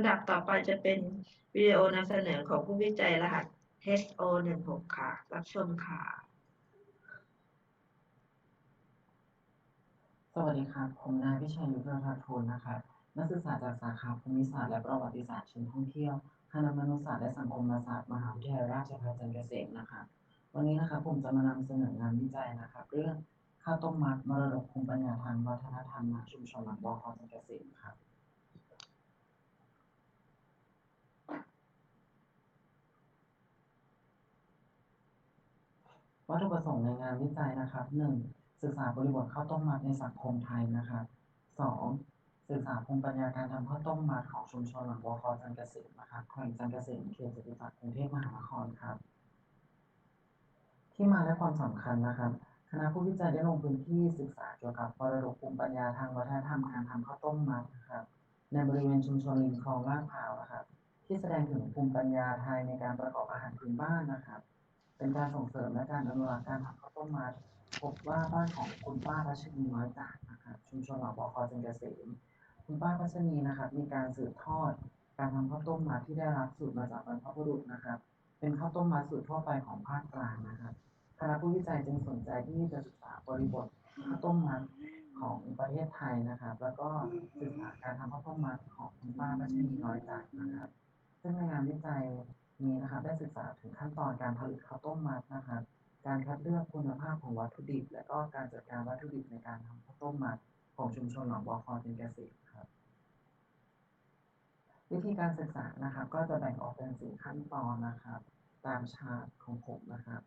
ลำดับต่อไปจะเป็นวิดีโอนำเสนอของผู้วิจัยรหัส HO 1 6 ค่ะ รับชมค่ะ สวัสดีครับ ผมนายวิชัยยุทธราทูลนะครับนักศึกษาจากสาขาภูมิศาสตร์และประวัติศาสตร์เชิงท่องเที่ยว คณะมนุษยศาสตร์และสังคมศาสตร์ มหาวิทยาลัยราชภัฏจันทร์เกษมนะครับวันนี้นะครับผมจะมานำเสนองานวิจัยนะครับ เรื่องข้าวต้มมัดมรดกภูมิปัญญาทางวัฒนธรรมชุมชนหลังบคจันทร์เกษมครับ วัตถุประสงค์ในงานวิจัยนะครับ 1. ศึกษาบริบทข้าวต้มมัดในสังคมไทยนะครับ 2. ศึกษาภูมิปัญญาการทำข้าวต้มมัดของชุมชนหลังบคจันทร์เกษมนะครับแขวงจันทร์เกษมเขตจตุจักรกรุงเทพมหานครครับ ที่มาและความสำคัญนะครับ คณะผู้วิจัยได้ลงพื้นที่ศึกษาเกี่ยวกับมรดกภูมิปัญญาทางวัฒนธรรมการทำข้าวต้มมัดนะครับ ในบริเวณชุมชนริมคลองลาดพร้าวนะครับ ที่แสดงถึงภูมิปัญญาไทยในการประกอบอาหารพื้นบ้านนะครับ เป็นการส่งเสริมและการอนุรักษ์การทำข้าวต้มมัดพบว่าบ้านของคุณป้ารัชนีน้อยจากนะครับชุมชนหลังบคอจันเกษมคุณป้ารัชนีนะครับมีการสืบทอด การทำข้าวต้มมัดที่ได้รับสูตรมาจากบรรพบุรุษนะครับ เป็นข้าวต้มมัดสูตรทั่วไปของภาคกลางนะครับคณะผู้วิจัยจึงสนใจที่จะศึกษาบริบทข้าวต้มมัดของประเทศไทยนะครับ แล้วก็ศึกษาการทำข้าวต้มมัดของคุณป้ารัชนีน้อยจากนะครับซึ่งในงานวิจัย นี้นะครับได้ศึกษาถึงขั้นตอนการผลิตข้าวต้มมัดนะครับการคัดเลือกคุณภาพของวัตถุดิบ และก็การจัดการวัตถุดิบในการทำข้าวต้มมัดของชุมชนหนองบัวคอเป็นเกษตรครับ วิธีการศึกษานะครับ ก็จะแบ่งออกเป็นสี่ขั้นตอนนะครับ ตามชาร์ตของผมนะครับ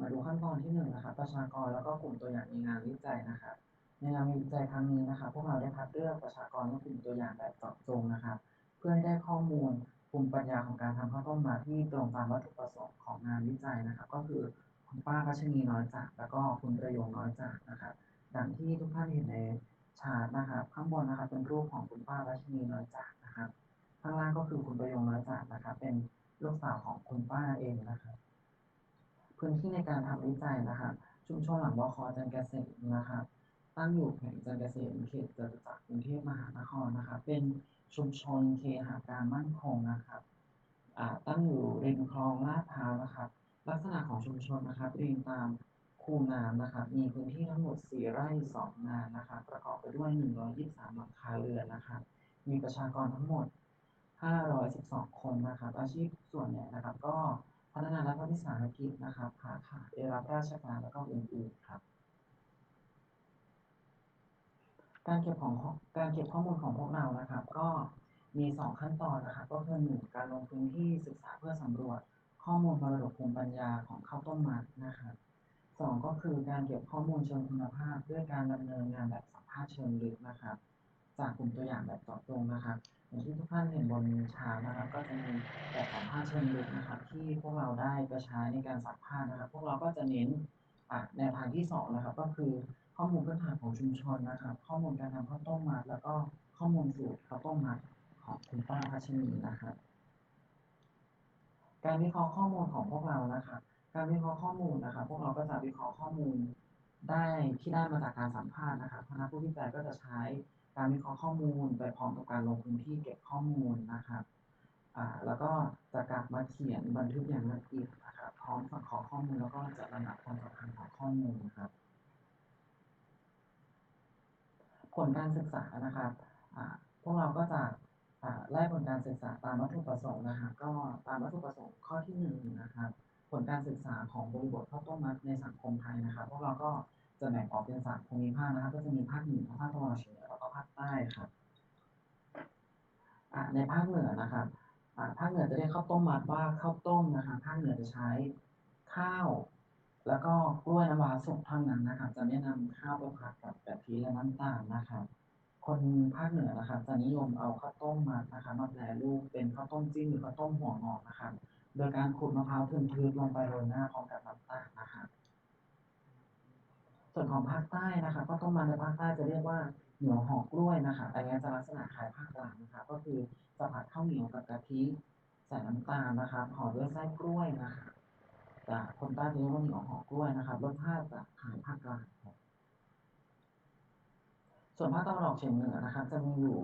มาดูขั้นตอนที่หนึ่งนะครับ ประชากรแล้วก็กลุ่มตัวอย่างในงานวิจัยนะครับในงานวิจัยครั้งนี้นะครับ พวกเราได้คัดเลือกประชากรและกลุ่มตัวอย่างแบบเจาะจงนะครับ เพื่อให้ได้ข้อมูล ภูมิปัญญาของการทำข้าวต้มมัดที่ตรงตามวัตถุประสงค์ของงานวิจัยนะครับก็คือคุณป้าพัชนีน้อยจาก แล้วก็คุณประโยงน้อยจากนะครับดังที่ทุกท่านเห็นในชาร์ตนะครับข้างบนนะครับเป็นรูปของคุณป้าพัชนีน้อยจากนะครับข้างล่างก็คือคุณประโยงน้อยจากนะครับ เป็นลูกสาวของคุณป้าเองนะครับพื้นที่ในการทำวิจัยนะครับชุมชนหลังบคจันเกษมนะครับตั้งอยู่แขวงจันเกษมเขตจตุจักรกรุงเทพมหานครนะครับเป็น ชุมชนเคหาการมั่นคงนะครับตั้งอยู่ริมคลองลาดพร้าวนะครับ ลักษณะของชุมชนนะครับเรียงตามคูน้ำนะครับ มีพื้นที่ทั้งหมด 4 ไร่ 2 งานนะครับ ประกอบไปด้วย 123 หลังคาเรือนนะครับ มีประชากรทั้งหมด 512 คนนะครับ อาชีพส่วนใหญ่นะครับ ก็พัฒนารัฐวิสาหกิจนะครับค้าขายได้รับราชการแล้วก็อื่นๆครับ การเก็บของการเก็บข้อมูลของพวกเรานะครับ ก็มีสองขั้นตอนนะครับก็คือหนึ่งการลงพื้นที่ศึกษาเพื่อสำรวจข้อมูลมรดกภูมิปัญญาของข้าวต้มมัดนะครับสองก็คือการเก็บข้อมูลเชิงคุณภาพ ด้วยการดำเนินงานแบบสัมภาษณ์เชิงลึกนะครับ จากกลุ่มตัวอย่างแบบเจาะจงนะครับอย่างที่ทุกท่านเห็นบนชาร์ตนะครับ ก็จะมีแบบสัมภาษณ์เชิงลึกนะครับ ที่พวกเราได้ไปใช้ในการสัมภาษณ์นะครับ พวกเราก็จะเน้นอะแนวทางที่สองนะครับ ก็คือ ข้อมูลพื้นฐานของชุมชนนะครับ ข้อมูลการทำข้าวต้มมัดแล้วก็ข้อมูลสูตรข้าวต้มมัดของคุณป้าพัชนีนะครับ การวิเคราะห์ข้อมูลของพวกเรานะครับ การวิเคราะห์ข้อมูลนะครับ พวกเราก็จะวิเคราะห์ข้อมูลได้ที่ได้มาจากการสัมภาษณ์นะครับคณะผู้วิจัยก็จะใช้การวิเคราะห์ข้อมูลไปพร้อมกับการลงพื้นที่เก็บข้อมูลนะครับแล้วก็จะกลับมาเขียนบันทึกอย่างละเอียดนะครับพร้อมสังเคราะห์ข้อมูลแล้วก็จัดลำดับความสำคัญของข้อมูลนะครับ ผลการศึกษานะครับพวกเราก็จะไล่ผลการศึกษาตามวัตถุประสงค์นะครับก็ตามวัตถุประสงค์ข้อที่หนึ่งนะครับผลการศึกษาของบริบทข้าวต้มมัดในสังคมไทยนะครับพวกเราก็จะแบ่งออกเป็นสามภูมิภาคนะครับ ก็จะมีภาคเหนือภาคตะวันออกเฉียงเหนือแล้วก็ภาคใต้ครับอ่าในภาคเหนือนะครับภาคเหนือจะเรียกข้าวต้มมัดว่าข้าวต้มนะคะภาคเหนือจะใช้ข้าว แล้วก็กล้วยน้ำว้าสุกเท่านั้นนะครับ จะไม่นำข้าวไปผัดกับกะทิและน้ำตาลนะครับคนภาคเหนือนะครับจะนิยมเอาข้าวต้มมัดนะคะมาแปรรูปเป็นข้าวต้มจิ้มหรือข้าวต้มหัวงอกนะครับโดยการขูดมะพร้าวทึนๆลงไปโรยหน้าพร้อมกับน้ำตาลนะครับส่วนของภาคใต้นะคะข้าวต้มมัดในภาคใต้จะเรียกว่าเหนียวห่อกล้วยนะคะอันนี้จะลักษณะคล้ายภาคกลางนะคะก็คือจะผัดข้าวเหนียวกับกะทิใส่น้ำตาลนะคะห่อด้วยไส้กล้วยนะคะ คนใต้จะเรียกว่าเหนียวหอกล้วยนะคะรสชาติจะคล้ายภาคกลางส่วนภาคตะวันออกเฉียงเหนือนะคะจะมีอยู่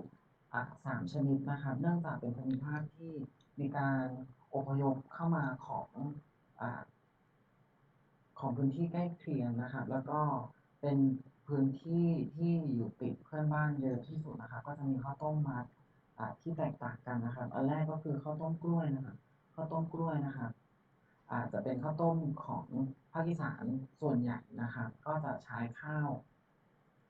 สามชนิดนะครับ เนื่องจากเป็นภูมิภาคที่มีการอพยพเข้ามาของอของพื้นที่ใกล้เคียงนะครับ แล้วก็เป็นพื้นที่ที่อยู่ติดเพื่อนบ้านเยอะที่สุดนะครับ ก็จะมีข้าวต้มมัดที่แตกต่างกันนะครับ อันแรกก็คือข้าวต้มกล้วยนะครับข้าวต้มกล้วยนะครับ อาจจะเป็นข้าวต้มของภาคอีสานส่วนใหญ่นะครับ ก็จะใช้ข้าว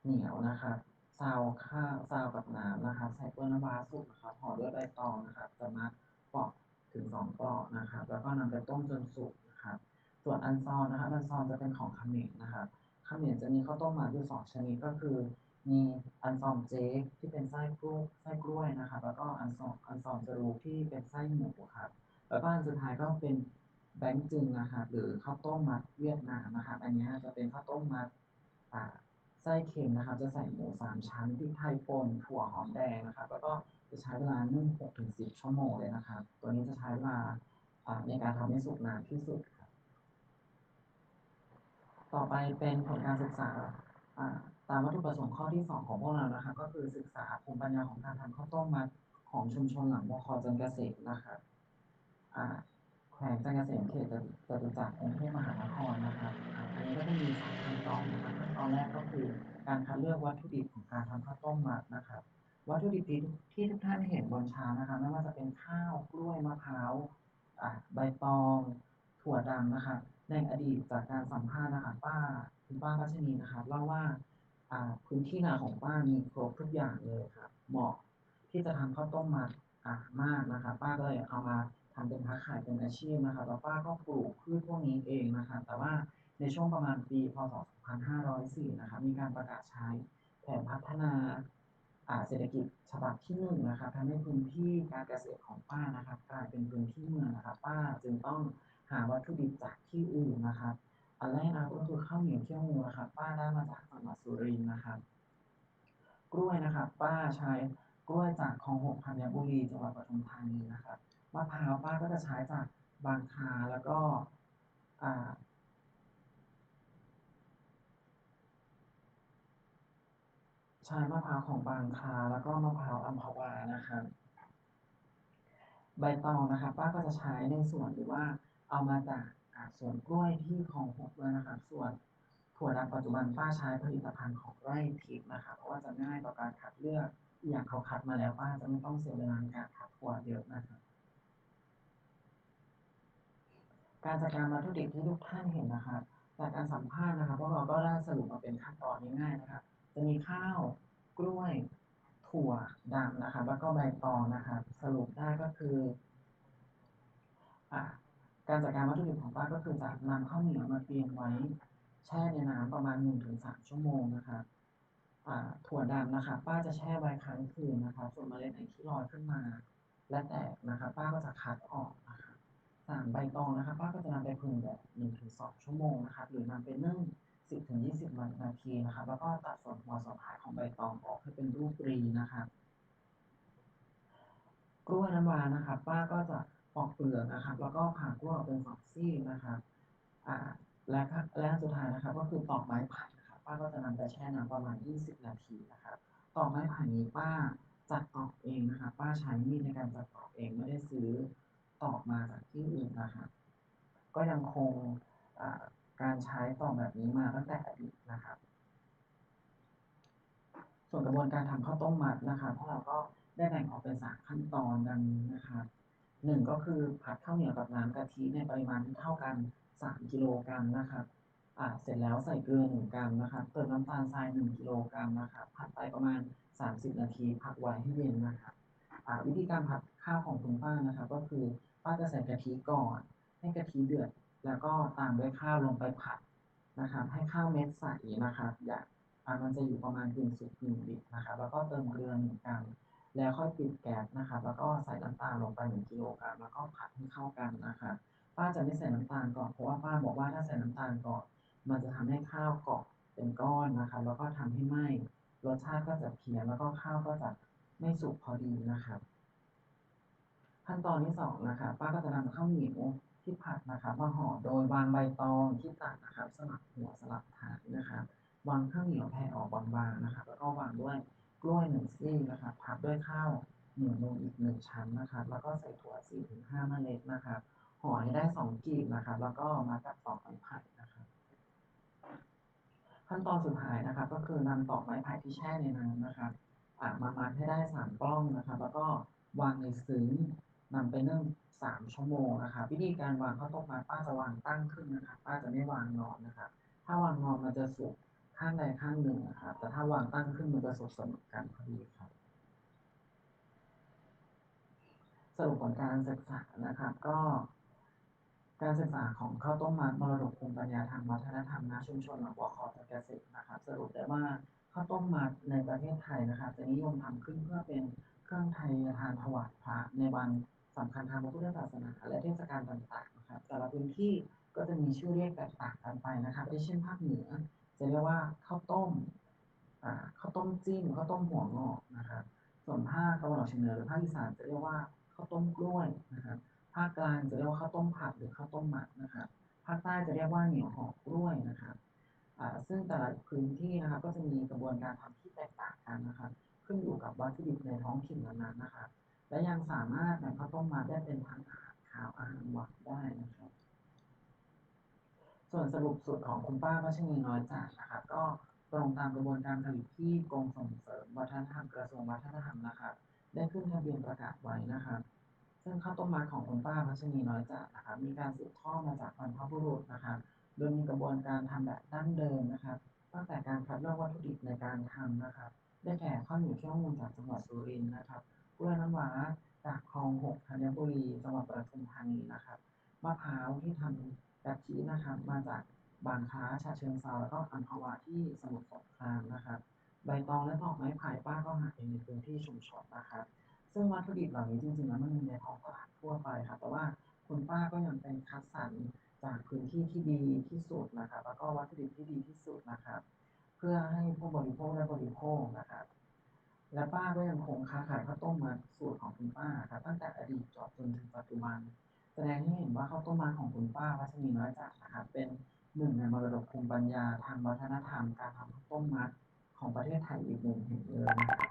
เหนียวนะครับซาวข้าวซาวกับน้ำนะครับใส่กล้วยน้ำว้าสุกนะครับห่อด้วยใบตองนะครับจะมาปอกถึงสองปอกนะครับ แล้วก็นำไปต้มจนสุกนะครับ ส่วนอันซอนนะครับอันซอนจะเป็นของขมรนนะครับขมรจะมีข้าวต้มมัดอยู่สองชนิดก็คือ มีอันซอมเจ๊กที่เป็นไส้กล้วยไส้กล้วยนะครับ แล้วก็อันซอมอันซอมจรูที่เป็นไส้หมูครับ แล้วก็อันสุดท้ายก็เป็น แบงก์จึงนะครับหรือข้าวต้มมัดเวียดนามนะครับ อันนี้จะเป็นข้าวต้มมัดไส้เค็มนะครับ จะใส่หมูสามชั้นพริกไทยป่นถั่วหอมแดงนะครับ แล้วก็จะใช้เวลานึ่งหกถึงสิบชั่วโมงเลยนะครับ ตัวนี้จะใช้เวลาในการทำให้สุกนานที่สุดครับต่อไปเป็นผลการศึกษาตามวัตถุประสงค์ข้อที่สองของพวกเรานะครับก็คือศึกษาภูมิปัญญาของการทำข้าวต้มมัดของชุมชนหลังบคจันเกษมนะครั บอ่าแขวงจันทร์เกษมเขตจตุจักรกรุงเทพมหานครนะครับอันนี้ก็จะมีสามขั้นตอนนะครับขั้นตอนแรกก็คือการคัดเลือกวัตถุดิบของการทำข้าวต้มมัดนะครับ วัตถุดิบที่ทุกท่านเห็นบนชาร์ตนะครับไม่ว่าจะเป็นข้าวกล้วยมะพร้าวใบตองถั่วดำนะครับในอดีตจากการสัมภาษณ์นะครับป้าคุณป้ารัชนีนะครับเล่าว่าพื้นที่นาของป้ามีครบทุกอย่างเลยครับ เหมาะที่จะทำข้าวต้มมัดมากนะครับ ป้าก็เลยเอามา ทำเป็นค้าขายเป็นอาชีพนะครับแล้วป้าก็ปลูกพืชพวกนี้เองนะครับแต่ว่าในช่วงประมาณปีพศ 2504 นะครับมีการประกาศใช้แผนพัฒนาเศรษฐกิจฉบับที่หนึ่งนะครับทำให้พื้นที่การเกษตรของป้านะครับกลายเป็นพื้นที่เมืองนะครับป้าจึงต้องหาวัตถุดิบจากที่อื่นนะครับอันแรกนะก็คือข้าวเหนียวเขี้ยวงูนะครับป้าได้มาจากจังหวัดสุรินทร์นะครับกล้วยนะครับป้าใช้กล้วยจากคลองหกธัญบุรีจังหวัดปทุมธานีนะครับ มะพร้าวป้าก็จะใช้จากบางคาแล้วก็อ่าใช้มะพร้าวของบางคาแล้วก็มะพร้าวอัมพวานะครับใบตองนะครับป้าก็จะใช้ในส่วนหรือว่าเอามาจากอ่าสวนกล้วยที่คลองหกด้วยนะครับส่วนถั่วดำปัจจุบันป้าใช้ผลิตภัณฑ์ของไร่ทิพย์นะครับเพราะว่าจะง่ายต่อการคัดเลือกอย่างเขาคัดมาแล้วป้าจะไม่ต้องเสียเวลาในการคัดถั่วเยอะนะครับ การจัดการวัตถุดิบที่ทุกท่านเห็นนะครับจากการสัมภาษณ์นะครับพวกเราก็ได้สรุปมาเป็นขั้นตอนง่ายๆนะครับ จะมีข้าว กล้วย ถั่วดำนะครับ แล้วก็ใบตองนะครับ สรุปได้ก็คืออการจัดการวัตถุดิบของป้าก็คือจะนำข้าวเหนียวมาเตรียมไว้แช่ในน้ำประมาณหนึ่งถึงสามชั่วโมงนะครับถั่วดำนะครับป้าจะแช่ไว้ค้างคืนนะครับส่วนเมล็ดไหนที่ลอยขึ้นมา และแตกนะครับป้าก็จะคัดออกนะ สามใบตองนะครับป้าก็จะนำไปผึ่งแดดหนึ่งถึงสองชั่วโมงนะครับหรือนำไปนึ่งสิบถึงยี่สิบนาทีนะครับแล้วก็ตัดส่วนหัวส่วนท้ายของใบตองออกให้เป็นรูปรีนะครับกล้วยน้ำว้านะครับป้าก็จะปอกเปลือกนะครับแล้วก็ผ่ากล้วยออกเป็นสองซี่นะครับอ่าและก็และสุดท้ายนะครับก็คือตอกไม้ไผ่นะครับป้าก็จะนำไปแช่น้ำประมาณยี่สิบนาทีนะครับตอกไม้ไผ่นี้ป้าจัดตอกเองนะครับป้าใช้มีดในการจัดตอกเองไม่ได้ซื้อ ตอกมาจากที่อื่นนะครับก็ยังคงการใช้ต่อแบบนี้มาตั้งแต่อดีตนะครับ ส่วนกระบวนการทำข้าวต้มมัดนะครับพวกเราก็ได้แบ่งออกเป็นสามขั้นตอนดังนี้นะครับหนึ่งก็คือผัดข้าวเหนียวกับน้ำกะทิในปริมาณที่เท่ากันสามกิโลกรัมนะครับอ่าเสร็จแล้วใส่เกลือหนึ่งกรัมนะครับเติมน้ำตาลทรายหนึ่งกิโลกรัมนะครับผัดไปประมาณสามิบนาทีพักไว้ให้เย็นนะครับอ่าวิธีการผัดข้าวของคุณป้านะครับ ก็คือ ป้าจะใส่กะทิก่อน ให้กะทิเดือด แล้วก็ตามด้วยข้าวลงไปผัดนะครับ ให้ข้าวเม็ดใสนะครับ อย่าอ่ามันจะอยู่ประมาณกึ่งสุกกึ่งดิบนะครับ แล้วก็เติมเกลือหนึ่งกรัมแล้วค่อยปิดแก๊สนะครับ แล้วก็ใส่น้ำตาลลงไปหนึ่งกิโลกรัมแล้วก็ผัดให้เข้ากันนะครับป้าจะไม่ใส่น้ำตาลก่อนเพราะว่าป้าบอกว่าถ้าใส่น้ำตาลก่อน มันจะทำให้ข้าวเกาะเป็นก้อนนะครับ แล้วก็ทำให้ไหม้รสชาติก็จะเพี้ยนแล้วก็ข้าวก็จะไม่สุกพอดีนะครับ ขั้นตอนที่สองนะครับป้าก็จะนำข้าวเหนียวที่ผัดนะครับมาห่อโดยวางใบตองที่ตัดนะครับสลับหัวสลับฐานนะครับวางข้าวเหนียวแผ่ออกบางๆนะครับแล้วก็วางด้วยกล้วยหนึ่งซี่นะครับพับด้วยข้าวเหนียวมูนอีกหนึ่งชั้นนะครับแล้วก็ใส่ถั่วสี่ถึงห้าเมล็ดนะครับห่อให้ได้สองกีบนะครับแล้วก็มากับตอกไม้ไผ่นะครับขั้นตอนสุดท้ายนะครับก็คือนำตอกไม้ไผ่ที่แช่ในน้ำนะคะมามัดให้ได้สามปล้องนะครับแล้วก็วางในซึ้ง นำไปนึ่งสามชั่วโมงนะครับวิธีการวางข้าวต้มมัดป้าจะวางตั้งขึ้นนะครับป้าจะไม่วางนอนนะครับถ้าวางนอนมันจะสุกข้างใดข้างหนึ่งนะครับ แต่ถ้าวางตั้งขึ้นมันจะสุกเสมอกันพอดีครับสรุปผลการศึกษานะครับ ก็การศึกษาของข้าวต้มมัดมรดกภูมิปัญญาทางวัฒนธรรมณชุมชนหนองบัวขอเกษตรนะครับ สรุปได้ว่าข้าวต้มมัดในประเทศไทยนะครับจะนิยมทำขึ้นเพื่อเป็นเครื่องไทยทานถวายพระในวัน สำคัญทางพระพุทธศาสนาและเทศกาลต่างๆนะครับแต่ละพื้นที่ก็จะมีชื่อเรียกแตกต่างกันไปนะครับเช่นภาคเหนือ จะเรียกว่าข้าวต้มข้าวต้มจิ้มข้าวต้มหัวงอกนะครับ ส่วนภาคตะวันออกเฉียงเหนือหรือภาคอีสานจะเรียกว่าข้าวต้มกล้วยนะครับ ภาคกลางจะเรียกว่าข้าวต้มผัดหรือข้าวต้มมัดนะครับ ภาคใต้จะเรียกว่าเหนียวห่อกล้วยนะครับซึ่งแต่ละพื้นที่นะครับก็จะมีกระบวนการทำที่แตกต่างกันนะครับ ขึ้นอยู่กับวัตถุดิบในท้องถิ่นนั้นๆนะครับ และยังสามารถนำข้าวต้มมัดได้เป็นทั้งอาหารคาวอาหารหวานได้นะครับ ส่วนสรุปสุดของคุณป้าพัชนีน้อยจากนะครับก็ตรงตามกระบวนการผลิตที่กรมส่งเสริมวัฒนธรรมกระทรวงวัฒนธรรมนะครับได้ขึ้นทะเบียนประกาศไว้นะครับ ซึ่งข้าวต้มมัดของคุณป้าพัชนีน้อยจากนะครับมีการสืบทอดมาจากบรรพบุรุษนะครับโดยมีกระบวนการทำแบบดั้งเดิมนะครับ ตั้งแต่การคัดเลือกวัตถุดิบในการทำนะครับ ได้แก่ข้าวเหนียวเขี้ยวมูลจากจังหวัดสุรินทร์นะครับ กล้วยน้ำว้าจากคลองหกธัญบุรี จังหวัดปทุมธานีนะครับ มะพร้าวที่ทำกะทินะครับ มาจากบางค้าฉะเชิงเทราแล้วก็อัมพวาที่สมุทรสงครามนะครับ ใบตองและดอกไม้ไผ่ป้าก็หาเองในพื้นที่ชุมชนนะครับ ซึ่งวัตถุดิบเหล่านี้จริงๆแล้วมันมีในท้องตลาดทั่วไปครับ แต่ว่าคุณป้าก็ยังเป็นคัดสรรจากพื้นที่ที่ดีที่สุดนะครับ แล้วก็วัตถุดิบที่ดีที่สุดนะครับ เพื่อให้ผู้บริโภคได้บริโภคนะครับ และป้าก็ยังคงค้าขายข้าวต้มมัดสูตรของคุณป้าครับตั้งแต่อดีตจนถึงปัจจุบัน แสดงให้เห็นว่าข้าวต้มมัดของคุณป้าวัชนีน้อยจากนะครับเป็นหนึ่งในมรดกภูมิปัญญาทางวัฒนธรรมการทำข้าวต้มมัดของประเทศไทยอีกหนึ่งแห่งเลยนะครับ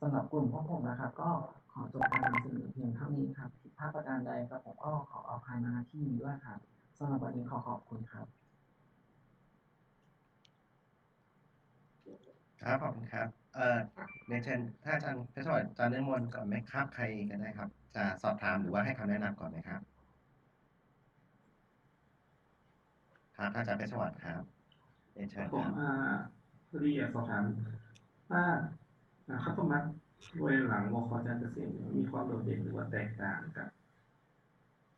สำหรับกลุ่มพวกผมนะครับ ก็ขอจบการนำเสนอเพียงเท่านี้ครับผิดพลาดประการใดกระผมก็ขออภัยมาที่นี้ด้วยครับสำหรับวันนี้ขอขอบคุณครับ ครับขอบคุณครับ เอ่อเนเชิญถ้าอาจารย์เพชรสวัสดิ์อาจารย์นิมนต์ก่อนไหมครับใครกันได้ครับ จะสอบถามหรือว่าให้คำแนะนำก่อนไหมครับครับอาจารย์เพชรสวัสดิ์ครับเรียนเชิญผคมรับอ่าพอดีอยากสอบถามว่าอ่าข้าวต้มมัดโดยหลังวคจารเกษตรเนี่ยมีความโดดเด่นหรือว่าแตกต่างกับ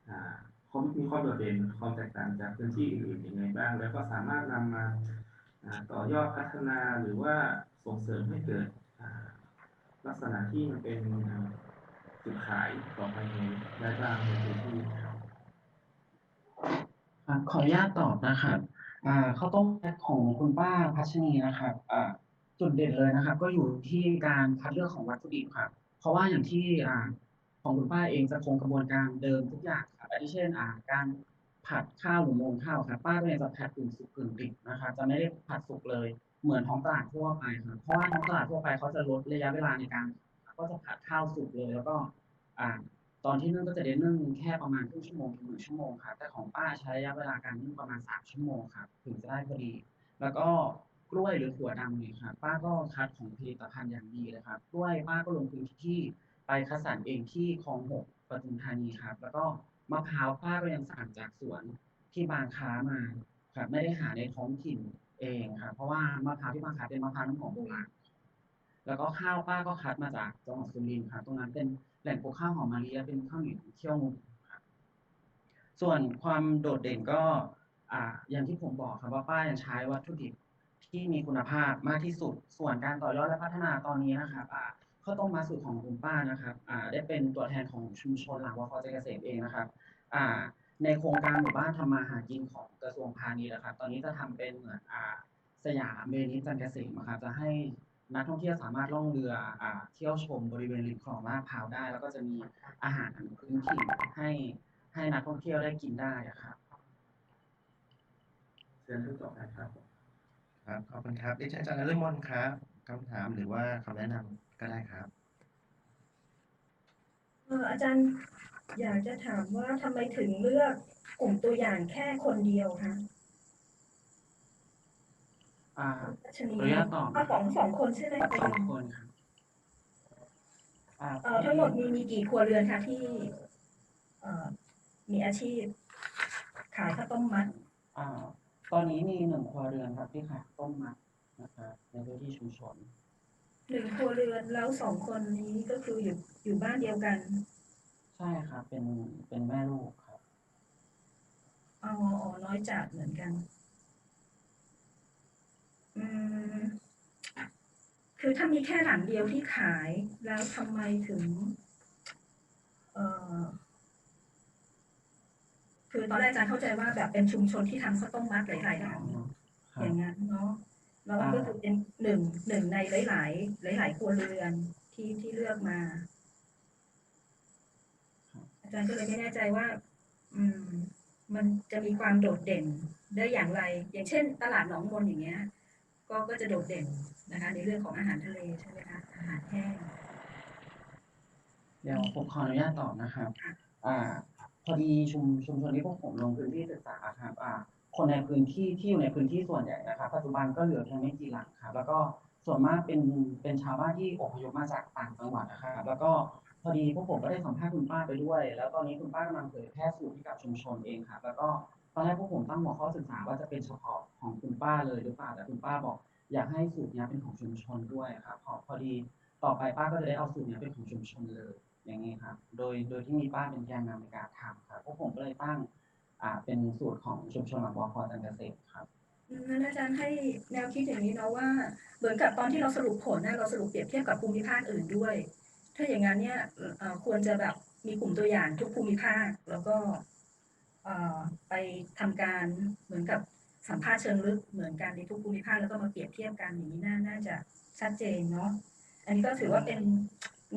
อ่าเขามีความโดดเด่นความแตกต่างจากพื้นที่อื่นๆยังไงบ้าง แล้วก็สามารถนำมาอ่า ต่อยอดพัฒนาหรือว่าส่งเสริมให้เกิดลักษณะที่มันเป็นจุดขายต่อไปในได้บ้างในพื้นที่ครับขออนุญาตตอบนะครับข้าวต้มของคุณป้าพัชนีนะครับจุดเด่นเลยนะครับ ก็อยู่ที่การคัดเลือกของวัตถุดิบครับ เพราะว่าอย่างที่อของคุณป้าเองจะคงกระบวนการเดิมทุกอย่างครับอาทิเช่นการ ผัดข้าวหรือโมงข้าวครับป้าก็ยังจะผัดกึ่งสุกกึ่งดิบนะครับจะไม่ได้ผัดสุกเลยเหมือนท้องตลาดทั่วไปครับเพราะว่าท้องตลาดทั่วไปเขาจะลดระยะเวลาในการก็จะผัดข้าวสุกเลย แล้วก็อ่าตอนที่นึ่งก็จะได้นึ่งแค่ประมาณครึ่งชั่วโมงถึงหนึ่งชั่วโมงครับแต่ของป้าใช้ระยะเวลาการนึ่งประมาณสามชั่วโมงครับถึงจะได้พอดี แล้วก็กล้วยหรือถั่วดำเนี่ยครับป้าก็คัดของผลิตภัณฑ์อย่างดีเลยครับกล้วยป้าก็ลงพื้นที่ไปคัดสรรเองที่คลองหกปทุมธานีครับ แล้วก็ มะพร้าวป้าก็ยังสั่งจากสวนที่บางค้ามาครับไม่ได้หาในท้องถิ่นเองครับเพราะว่ามะพร้าวที่บางค้าเป็นมะพร้าวน้ำหอมโบราณแล้วก็ข้าวป้าก็คัดมาจากจังหวัดสุรินทร์ครับตรงนั้นเป็นแหล่งปลูกข้าวหอมมะลิเป็นข้าวเหนียวเขี้ยวงูครับส่วนความโดดเด่นก็อ่าอย่างที่ผมบอกครับว่าป้ายังใช้วัตถุดิบที่มีคุณภาพมากที่สุด ส่วนการต่อยอดและพัฒนาตอนนี้นะครับอ่า ข้าวต้มมัดสูตรของคุณป้านะครับอ่าได้เป็นตัวแทนของชุมชนหลังวคใจเกษตรเองนะครับอ่าในโครงการหมู่บ้านทำมาหากินของกระทรวงพาณิชย์นะครับ ตอนนี้จะทำเป็นเหมือนอ่าสยามเบนิจันทร์เกษมนะครับจะให้นักท่องเที่ยวสามารถล่องเรืออ่าเที่ยวชมบริเวณริมคลองลาดพร้าวได้ แล้วก็จะมีอาหารพื้นถิ่นให้ให้นักท่องเที่ยวได้กินได้อะครับเชิญท่านต่อไปครับ ครับขอบคุณครับเรียนเชิญอาจารย์นฤมลครับคำถามหรือว่าคำแนะนำ ได้ครับเอออาจารย์อยากจะถามว่าทำไมถึงเลือกกลุ่มตัวอย่างแค่คนเดียวคะอ่ารัชนีขออนุญาตตอบเอาสองสองคนใช่ไหมสองคนครับอ่าเออทั้งหมดมีมีกี่ครัวเรือนคะที่เอ่อมีอาชีพ ขายข้าวต้มมัดอ่าตอนนี้มีหนึ่งครัวเรือนครับที่ขายต้มมัดนะครับในพื้นที่ชุมชน หนึ่งครัวเรือนแล้วสองคนนี้ก็คืออยู่อยู่บ้านเดียวกัน ใช่ครับ เป็นเป็นแม่ลูกครับ อ๋ออ๋อน้อยจัดเหมือนกัน อืม คือถ้ามีแค่หลังเดียวที่ขายแล้วทำไมถึง เอ่อ คือตอนแรกอาจารย์เข้าใจว่าแบบเป็นชุมชนที่ทำข้าวต้มมัดหลายๆหลังครัอบย่างนั้นเนาะ แล้วก็คือเป็นหนึ่งหนึ่งในหลาย ๆ หลาย ๆ ครัวเรือนที่ที่เลือกมา อาจารย์ก็เลยไม่แน่ใจว่า อืม มันจะมีความโดดเด่นได้อย่างไร อย่างเช่น ตลาดหนองมนอย่างเงี้ย ก็ก็จะโดดเด่นนะคะ ในเรื่องของอาหารทะเลใช่ไหมคะอาหารแห้งเดี๋ยวผมขออนุญาตตอบนะครับ อ่า พอดีชุมชุมชนที่พวกผมลงพื้นที่ศึกษาครับ อ่า คนในพื้นที่ที่อยู่ในพื้นที่ส่วนใหญ่นะครับปัจจุบันก็เหลือเพียงไม่กี่หลังครับแล้วก็ส่วนมากเป็นเป็นชาวบ้านที่อพยพมาจากต่างจังหวัดนะครับแล้วก็พอดีพวกผมก็ได้สัมภาษณ์คุณป้าไปด้วย แล้วตอนนี้คุณป้ากำลังเผยแพร่สูตรให้กับชุมชนเองครับแล้วก็ตอนแรกพวกผมตั้งหัวข้อศึกษาว่าจะเป็นเฉพาะของคุณป้าเลยหรือเปล่าแต่คุณป้าบอก อยากให้สูตรนี้เป็นของชุมชนด้วยครับพอพอดีต่อไปป้าก็จะได้เอาสูตรนี้เป็นของชุมชนเลยอย่างนี้ครับโดยโดยที่มีป้าเป็นแกนนำในการทำครับพวกผมก็เลยตั้ง อ่าเป็นสูตรของชุมชนหลังวอคอจันเกษตรครับอืมงั้นอาจารย์ให้แนวคิดอย่างนี้เนาะว่า เหมือนกับตอนที่เราสรุปผลนะเราสรุปเปรียบเทียบกับภูมิภาคอื่นด้วย ถ้าอย่างนั้นเนี่ยควรจะแบบมีกลุ่มตัวอย่างทุกภูมิภาคแล้วก็ไปทำการเหมือนกับสัมภาษณ์เชิงลึกเหมือนกันในทุกภูมิภาคแล้วก็มาเปรียบเทียบกันอย่างนี้น่าน่าจะชัดเจนเนาะอันนี้ก็ถือว่าเป็น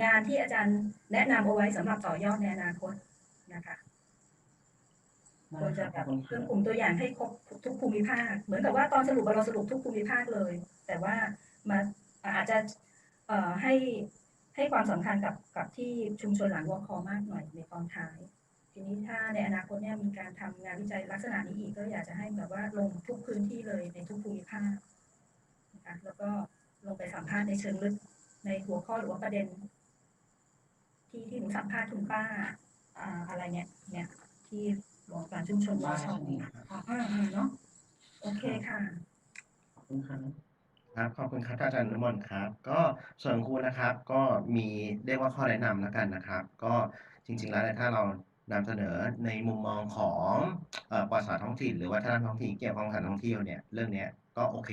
งานที่อาจารย์แนะนำเอาไว้สำหรับต่อยอดในอนาคตนะคะ ควรจะแบบเพิ่มกลุ่มตัวอย่างให้ครบทุกภูมิภาค เหมือนกับว่าตอนสรุปเราสรุปทุกภูมิภาคเลย แต่ว่ามาอาจจะเอ่อให้ให้ความสำคัญกับกับที่ชุมชนหลังวอคอมากหน่อยในตอนท้าย ทีนี้ถ้าในอนาคตเนี่ยมีการทำงานวิจัยลักษณะนี้อีกก็อยากจะให้แบบว่าลงทุกพื้นที่เลยในทุกภูมิภาคนะคะแล้วก็ลงไปสัมภาษณ์ในเชิงลึกในหัวข้อหรือว่าประเด็น ที่ที่หนูสัมภาษณ์คุณป้าอ่าอะไรเนี่ยเนี่ยที่ หลวงการชุมชนวป้าชชนีครับอ่าอ่าเนาะโอเคค่ะขอบคุณครับครับขอบคุณครับอาจารย์นุมนครับ ก็ส่วนครูนะครับ ก็มีเรียกว่าข้อแนะนำแล้วกันนะครับ ก็จริง ๆ แล้วเนี่ยถ้าเรานำเสนอในมุมมองของเอ่อประวัติศาสตร์ท้องถิ่น หรือวัฒนธรรมท้องถิ่นเกี่ยวกับการท่องเที่ยวเนี่ยเรื่องเนี้ยก็โอเค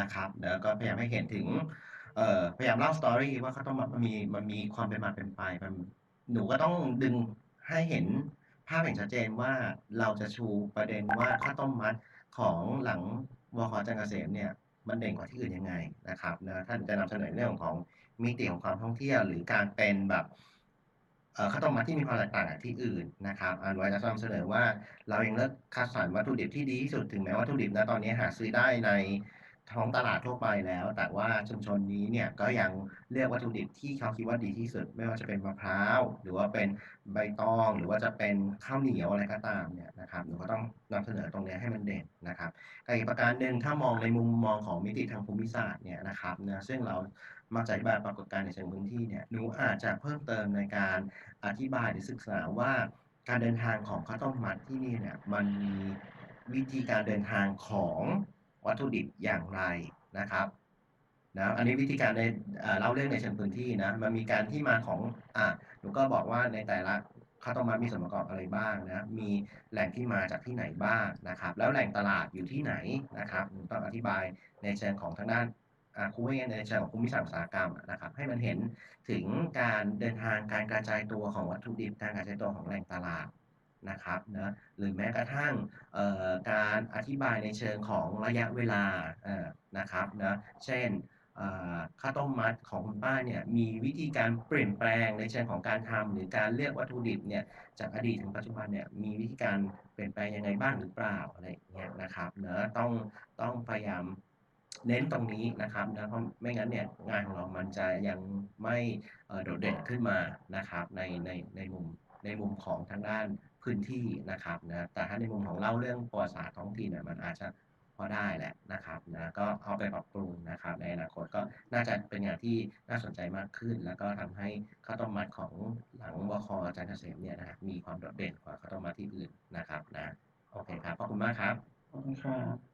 นะครับ แล้วก็พยายามให้เห็นถึงเอ่อพยายามเล่าสตอรี่ว่าเขาต้องมันมีมันมีความเป็นมาเป็นไปมันหนูก็ต้องดึงให้เห็นภาพอย่างชัดเจนว่าเราจะชูประเด็นว่าข้าวต้มมัดของหลังวคจันทร์เกษมเนี่ยมันเด่นกว่าที่อื่นยังไงนะครับนะท่านจะนำเสนอเรื่องของมิติของความท่องเที่ยว หรือการเป็นแบบข้าวต้มมัดที่มีความแตกต่างจากที่อื่นนะครับอันไว้จะนำเสนอว่าเรายังเลือกคัดสรรวัตถุดิบที่ดีที่สุดถึงแม้วัตถุดิบณตอนนี้หาซื้อได้ใน ท้องตลาดทั่วไปแล้ว แต่ว่าชุมชนนี้เนี่ยก็ยังเลือกวัตถุดิบที่เขาคิดว่าดีที่สุด ไม่ว่าจะเป็นมะพร้าว หรือว่าเป็นใบตอง หรือว่าจะเป็นข้าวเหนียวอะไรก็ตามเนี่ยนะครับหนูก็ต้องนำเสนอตรงนี้ให้มันเด่นนะครับกับอีกประการหนึ่งถ้ามองในมุมมองของมิติทางภูมิศาสตร์เนี่ยนะครับนะซึ่งเรามักจะอธิบายปรากฏการณ์ในเชิงพื้นที่เนี่ยหนูอาจจะเพิ่มเติมในการอธิบายหรือศึกษาว่าการเดินทางของข้าวต้มมัดที่นี่เนี่ยมันมีวิธีการเดินทางของ วัตถุดิบอย่างไรนะครับนะอันนี้วิธีการในเล่าเรื่องในเชิงพื้นที่นะมันมีการที่มาของอะหนูก็บอกว่าในแต่ละข้าวต้มมัดมีส่วนประกอบอะไรบ้างนะมีแหล่งที่มาจากที่ไหนบ้างนะครับ แล้วแหล่งตลาดอยู่ที่ไหนนะครับผมต้องอธิบายในเชิงของทางด้านอ่าครูให้ในเชิงของภูมิศาสตร์อุตสาหกรรมนะครับ ให้มันเห็นถึงการเดินทางการกระจายตัวของวัตถุดิบการกระจายตัวของแหล่งตลาด นะครับนะหรือแม้กระทั่งการอธิบายในเชิงของระยะเวลานะครับนะเช่นข้าวต้มมัดของคุณป้าเนี่ยมีวิธีการเปลี่ยนแปลงในเชิงของการทำหรือการเลือกวัตถุดิบเนี่ยจากอดีตถึงปัจจุบันเนี่ยมีวิธีการเปลี่ยนแปลงยังไงบ้างหรือเปล่าอะไรเงี้ยนะครับเนอะต้องต้องพยายามเน้นตรงนี้นะครับนะเพราะไม่งั้นเนี่ยงานของเรามันจะยังไม่โดดเด่นขึ้นมานะครับในในในมุมในมุมของทางด้าน พื้นที่นะครับนะแต่ถ้าในมุมของเล่าเรื่องประวัติศาสตร์ท้องถิ่นเนี่ยมันอาจจะพอได้แหละนะครับนะก็เอาไปปรับปรุงนะครับในอนาคตก็น่าจะเป็นงานที่น่าสนใจมากขึ้น แล้วก็ทำให้ข้าวต้มมัดของหลังวคอาจารย์เกษมเนี่ยนะครับมีความโดดเด่นกว่าข้าวต้มมัดที่อื่นนะครับนะโอเคครับขอบคุณมากครับขอบคุณครับ